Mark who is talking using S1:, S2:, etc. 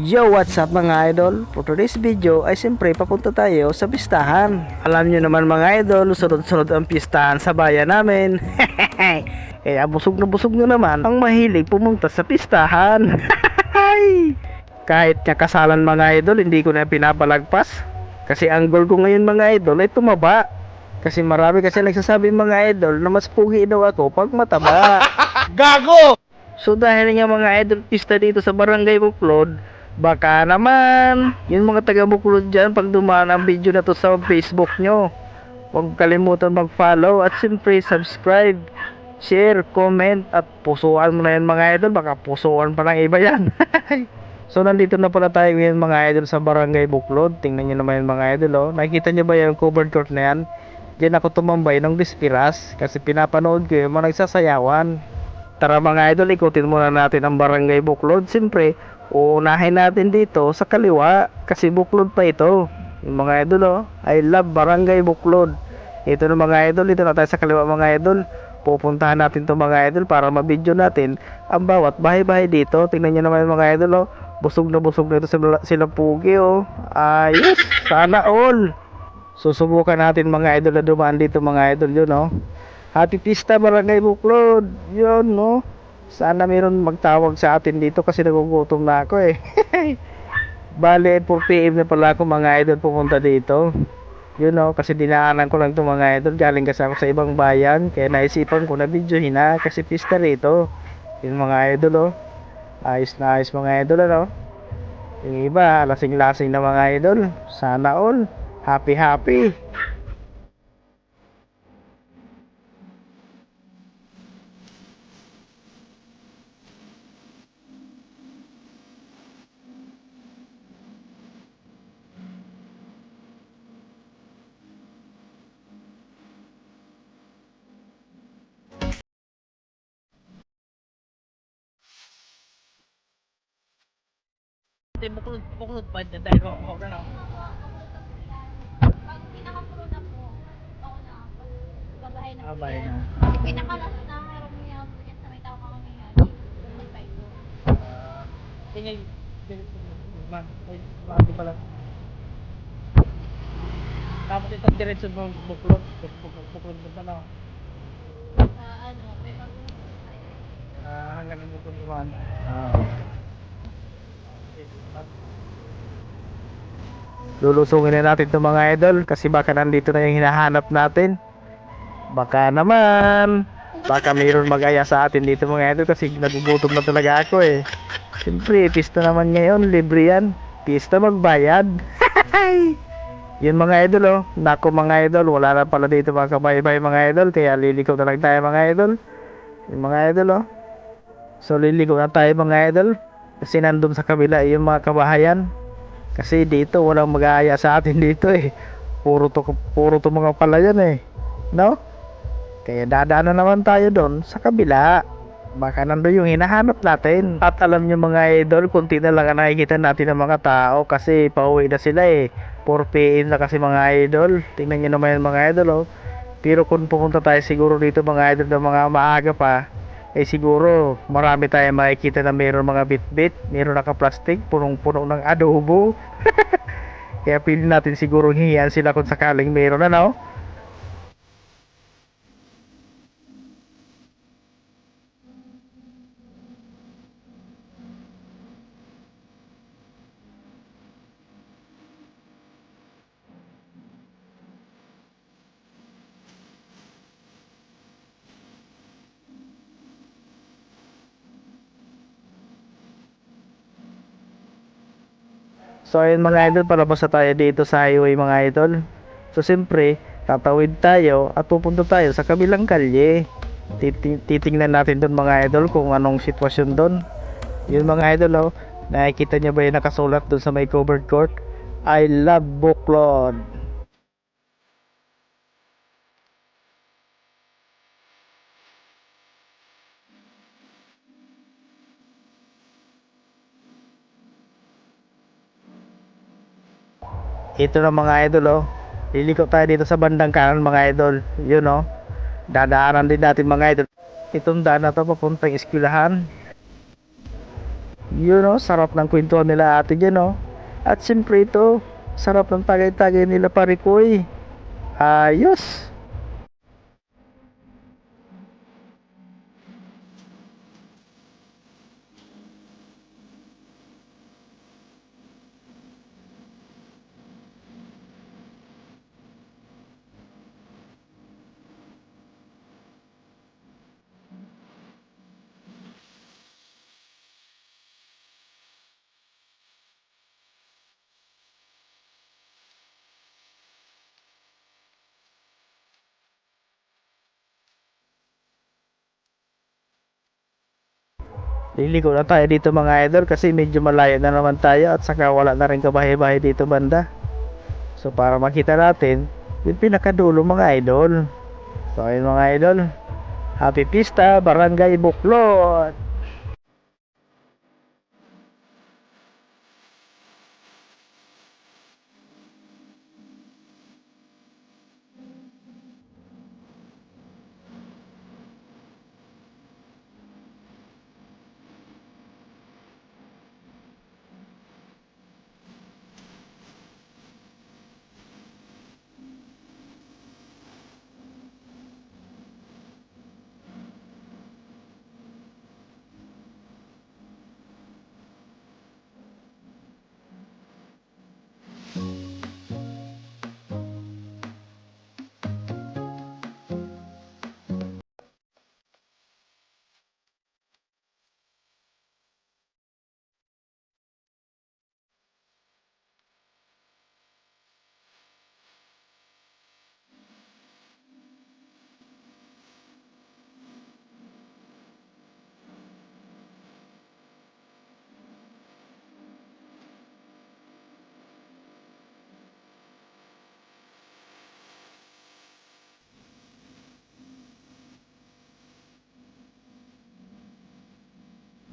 S1: Yo, what's up mga idol? For today's video ay siyempre papunta tayo sa pistahan. Alam nyo naman mga idol, sunod-sunod ang pistahan sa bayan namin. Kaya busog na busog na naman ang mahilig pumunta sa pistahan. Kahit niya kasalan mga idol, hindi ko na pinapalagpas. Kasi ang goal ko ngayon mga idol ay tumaba. Kasi marami kasi nagsasabi mga idol na mas pugi daw ako pag mataba.
S2: Gago!
S1: So dahil nga mga idol pista dito sa Barangay Buklod, baka naman yung mga taga Buklod dyan pag dumaan ang video na to sa Facebook nyo, huwag kalimutan mag-follow at siyempre subscribe, share, comment at pusuan mo na yan mga idol, baka pusuan pa ng iba yan. so nandito na pala tayo ngayon mga idol sa Barangay Buklod, tingnan nyo naman yung mga idol oh. nakikita nyo ba yung covered court na yan? Diyan ako tumambay ng dispiras kasi pinapanood ko yung mga nagsasayawan. Tara mga idol, ikutin muna natin ang barangay Buklod. Siyempre, uunahin natin dito sa kaliwa kasi Buklod pa ito. Yung mga idol, oh, I love barangay Buklod. Ito na mga idol, dito na tayo sa kaliwa mga idol. Pupuntahan natin to mga idol para mabidyo natin ang bawat bahay-bahay dito. Tingnan nyo naman mga idol, oh. Busog na busog na ito sila, sila pugi, oh. Ayos, sana all. Susubukan natin mga idol na dumaan dito mga idol yun, oh. Happy Pista Barangay Buklod. Yun, no? Sana meron magtawag sa atin dito kasi nagugutom na ako eh. Bale, 4 PM na pala ako mga idol pupunta dito. Yun no, kasi dinaanan ko lang itong mga idol. Galing kasi ako sa ibang bayan. Kaya naisipan ko na videohin na kasi pista rito. Yun mga idol oh. Ayos na ayos mga idol ano. Yung iba, lasing-lasing na mga idol. Sana all. Happy happy. Buklod, buklod pa dahil ko na
S3: Pag pinaka-pro na po, ako na po. Babahay na po
S1: Abay
S3: yan.
S1: na.
S3: Pinakalas na meron mo yan po yan sa may tao kami yan. Pa ito.
S1: Tingay, man, ay, bakit pala. Tapos ito diretso ng buklod, buklod, buklod na na.
S3: Ah, ano, may pag
S1: Ah, hanggang ng buklod naman. Ah. Lulusungin na natin itong mga idol kasi baka nandito na yung hinahanap natin. Baka naman. Baka mayroon mag-aya sa atin dito mga idol kasi nagugutom na talaga ako eh. Siyempre, pista naman ngayon, libre yan. Pista magbayad. Yun mga idol oh. Nako mga idol, wala na pala dito mga kabaybay mga idol. Kaya lilikaw na lang tayo mga idol. Yung mga idol oh. So liligaw na tayo mga idol. Kasi nandun sa kabila yung mga kabahayan. Kasi dito walang mag-aaya sa atin dito eh. Puro to, puro to mga palayan eh. No? Kaya dadaan na naman tayo doon sa kabila. Baka nandun yung hinahanap natin. At alam nyo mga idol, kunti na lang ang nakikita natin ng mga tao kasi pauwi na sila eh. 4 PM na kasi mga idol. Tingnan nyo naman yung mga idol oh. Pero kung pupunta tayo siguro dito mga idol ng mga maaga pa, eh siguro marami tayong makikita na mayroon mga bit-bit, mayroon naka-plastic, punong-puno ng adobo. Kaya pili natin siguro hihiyan sila kung sakaling mayroon ano. So ayun mga idol, palabas na tayo dito sa highway mga idol. So siyempre, tatawid tayo at pupunta tayo sa kabilang kalye. Titi- Titingnan natin doon mga idol kung anong sitwasyon doon. Yun mga idol oh, nakikita niyo ba yung nakasulat doon sa may covered court? I love Buklod. Ito na mga idol oh. Liliko tayo dito sa bandang kanan mga idol. Yun oh. Dadaanan din natin mga idol. Itong daan na to papuntang eskwelahan. Yun know, sarap ng kwentuhan nila ate dyan no. At siyempre ito, sarap ng tagay-tagay nila parikoy. Ayos! Liliko na tayo dito mga idol kasi medyo malayo na naman tayo at saka wala na rin kabahay-bahay dito banda. So para makita natin yung pinakadulo mga idol. So ayun mga idol. Happy Pista, Barangay Buklod.